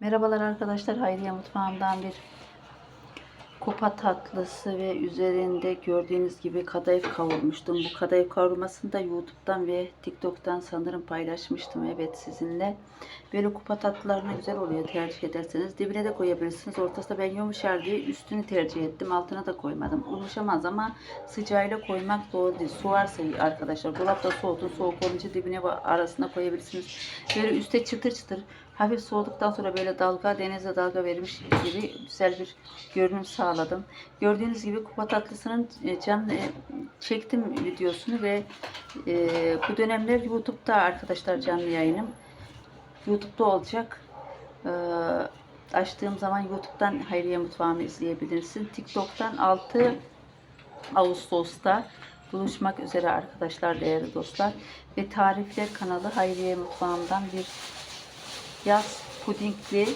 Merhabalar arkadaşlar. Hayriye Mutfağım'dan bir kupa tatlısı ve üzerinde gördüğünüz gibi kadayıf kavurmuştum. Bu kadayıf kavurmasını da YouTube'dan ve TikTok'tan sanırım paylaşmıştım. Evet sizinle. Böyle kupa tatlılarına güzel oluyor tercih ederseniz. Dibine de koyabilirsiniz. Ortasında ben yumuşar üstünü tercih ettim. Altına da koymadım. Yumuşamaz ama sıcağıyla koymak doğru değil. Soğarsa iyi arkadaşlar. Dolapta soğutun. Soğuk olunca dibine arasına koyabilirsiniz. Böyle üstte çıtır çıtır hafif soğuduktan sonra böyle dalga denize dalga vermiş gibi güzel bir görünüm sağladım. Gördüğünüz gibi kupa tatlısının e, can e, çektim videosunu ve e, bu dönemler YouTube'da arkadaşlar canlı yayınım. YouTube'da olacak. E, açtığım zaman YouTube'dan Hayriye Mutfağımı izleyebilirsin. TikTok'tan 6 Ağustos'ta buluşmak üzere arkadaşlar değerli dostlar. Ve tarifler kanalı Hayriye Mutfağım'dan bir yaz pudingli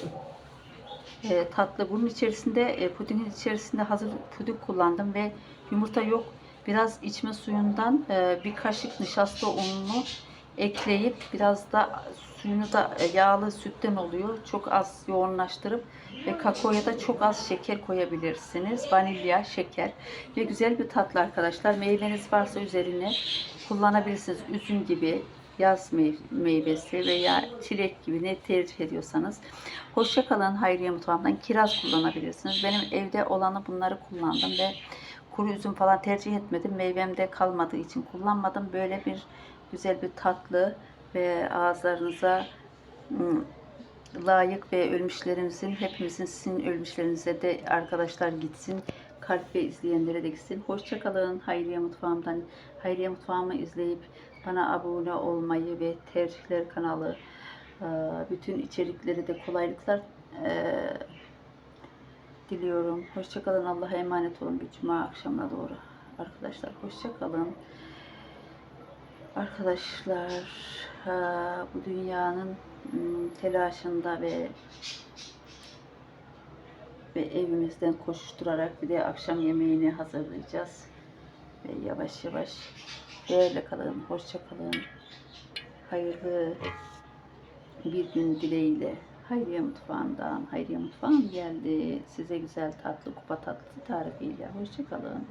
e, tatlı. Bunun içerisinde e, pudingin içerisinde hazır puding kullandım ve yumurta yok. Biraz içme suyundan e, bir kaşık nişasta ununu ekleyip biraz da suyunu da e, yağlı sütten oluyor. Çok az yoğunlaştırıp ve kakaoya da çok az şeker koyabilirsiniz. Vanilya, şeker ve güzel bir tatlı arkadaşlar. Meyveniz varsa üzerine kullanabilirsiniz. Üzüm gibi, yaz mey- meyvesi veya çilek gibi ne tercih ediyorsanız. Hoşça kalın Hayriye Mutfağım'dan kiraz kullanabilirsiniz. Benim evde olanı bunları kullandım ve kuru üzüm falan tercih etmedim. Meyvemde kalmadığı için kullanmadım. Böyle bir güzel bir tatlı ve ağızlarınıza layık ve ölmüşlerimizin hepimizin sizin ölmüşlerinize de arkadaşlar gitsin. Kalp ve izleyenlere de gitsin. Hoşça kalın. Hayriye Mutfağım'dan Hayriye Mutfağımı izleyip bana abone olmayı ve tercihler kanalı e, bütün içerikleri de kolaylıklar e, diliyorum. Hoşça kalın. Allah'a emanet olun. Bir cuma akşamına doğru. Arkadaşlar hoşça kalın. Arkadaşlar e, bu dünyanın m, telaşında ve ve evimizden koşuşturarak bir de akşam yemeğini hazırlayacağız. Ve yavaş yavaş böyle kalın, hoşça kalın. Hayırlı bir gün dileğiyle Hayriye Mutfağı'ndan, Hayriye Mutfağım geldi. Size güzel tatlı kupa tatlısı tarifiyle. Hoşça kalın.